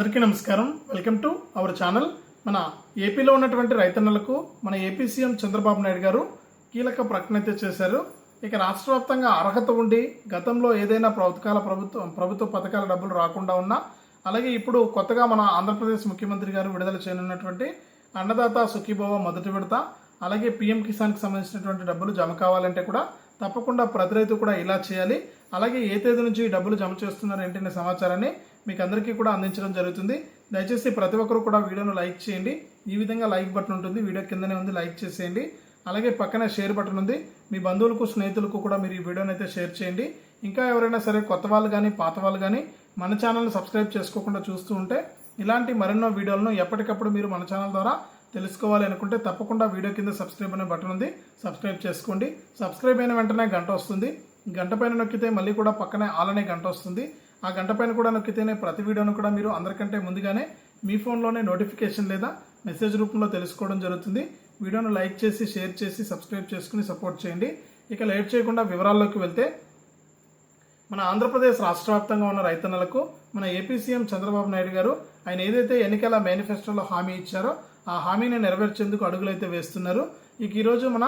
అందరికీ నమస్కారం. Welcome to our channel. మన ఏపీలో ఉన్నటువంటి రైతన్నలకు మన ఏపీ సీఎం చంద్రబాబు నాయుడు గారు కీలక ప్రకటన అయితే చేశారు. ఇక రాష్ట్ర వ్యాప్తంగా అర్హత ఉండి గతంలో ఏదైనా ప్రభుత్వాల ప్రభుత్వం ప్రభుత్వ పథకాల డబ్బులు రాకుండా ఉన్నా అలాగే ఇప్పుడు కొత్తగా మన ఆంధ్రప్రదేశ్ ముఖ్యమంత్రి గారు విడుదల చేయనున్నటువంటి అన్నదాత సుఖీభవ మొదటి విడత అలాగే పీఎం కిసాన్కి సంబంధించినటువంటి డబ్బులు జమ కావాలంటే కూడా తప్పకుండా ప్రతి రైతు కూడా ఇలా చేయాలి. అలాగే ఏ తేదీ నుంచి డబ్బులు జమ చేస్తున్నారు ఏంటనే సమాచారాన్ని మీకు అందరికీ కూడా అందించడం జరుగుతుంది. దయచేసి ప్రతి ఒక్కరు కూడా వీడియోను లైక్ చేయండి. ఈ విధంగా లైక్ బటన్ ఉంటుంది. వీడియో కిందనే ఉంది. లైక్ చేసేయండి. అలాగే పక్కనే షేర్ బటన్ ఉంది. మీ బంధువులకు స్నేహితులకు కూడా మీరు ఈ వీడియోని అయితే షేర్ చేయండి. ఇంకా ఎవరైనా సరే కొత్త వాళ్ళు కానీ పాత వాళ్ళు కానీ మన ఛానల్ని సబ్స్క్రైబ్ చేసుకోకుండా చూస్తూ ఉంటే ఇలాంటి మరెన్నో వీడియోలను ఎప్పటికప్పుడు మీరు మన ఛానల్ ద్వారా తెలుసుకోవాలి అనుకుంటే తప్పకుండా వీడియో కింద సబ్స్క్రైబ్ అనే బటన్ ఉంది. సబ్స్క్రైబ్ చేసుకోండి. సబ్స్క్రైబ్ అయిన వెంటనే గంట వస్తుంది. గంట పైన నొక్కితే మళ్ళీ కూడా పక్కనే ఆల్ అనే గంట వస్తుంది. ఆ గంట పైన కూడా నొక్కితేనే ప్రతి వీడియోను కూడా మీరు అందరికంటే ముందుగానే మీ ఫోన్లోనే నోటిఫికేషన్ లేదా మెసేజ్ రూపంలో తెలుసుకోవడం జరుగుతుంది. వీడియోను లైక్ చేసి షేర్ చేసి సబ్స్క్రైబ్ చేసుకుని సపోర్ట్ చేయండి. ఇక లేట్ చేయకుండా వివరాల్లోకి వెళ్తే మన ఆంధ్రప్రదేశ్ రాష్ట్ర వ్యాప్తంగా ఉన్న రైతన్నలకు మన ఏపీ సీఎం చంద్రబాబు నాయుడు గారు ఆయన ఏదైతే ఎన్నికల మేనిఫెస్టోలో హామీ ఇచ్చారో ఆ హామీని నెరవేర్చేందుకు అడుగులైతే వేస్తున్నారు. ఇక ఈరోజు మన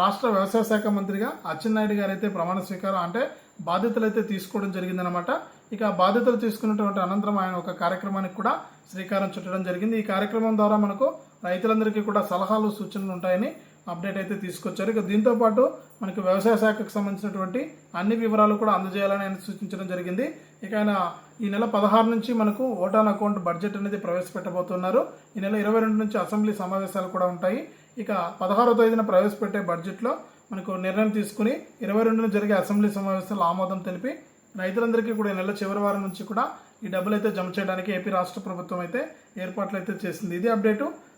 రాష్ట్ర వ్యవసాయ శాఖ మంత్రిగా అచ్చెన్నాయుడు గారు అయితే ప్రమాణ స్వీకారం అంటే బాధ్యతలు అయితే తీసుకోవడం జరిగిందనమాట ఇక బాధ్యతలు తీసుకున్నటువంటి అనంతరం ఆయన ఒక కార్యక్రమానికి కూడా శ్రీకారం చుట్టడం జరిగింది. ఈ కార్యక్రమం ద్వారా మనకు రైతులందరికీ కూడా సలహాలు సూచనలు ఉంటాయని అప్డేట్ అయితే తీసుకొచ్చారు. ఇక దీంతో పాటు మనకి వ్యవసాయ శాఖకు సంబంధించినటువంటి అన్ని వివరాలు కూడా అందజేయాలని ఆయన సూచించడం జరిగింది. ఇక ఆయన ఈ నెల పదహారు నుంచి మనకు ఓటాన్ అకౌంట్ బడ్జెట్ అనేది ప్రవేశపెట్టబోతున్నారు. ఈ నెల ఇరవై రెండు నుంచి అసెంబ్లీ సమావేశాలు కూడా ఉంటాయి. ఇక పదహారో తేదీన ప్రవేశపెట్టే బడ్జెట్లో మనకు నిర్ణయం తీసుకుని ఇరవై రెండున జరిగే అసెంబ్లీ సమావేశాలు ఆమోదం తెలిపి రైతులందరికీ కూడా ఈ నెల చివరి వారం నుంచి కూడా ఈ డబ్బులు అయితే జమ చేయడానికి ఏపీ రాష్ట్ర ప్రభుత్వం అయితే ఏర్పాట్లు అయితే చేసింది. ఇది అప్డేటు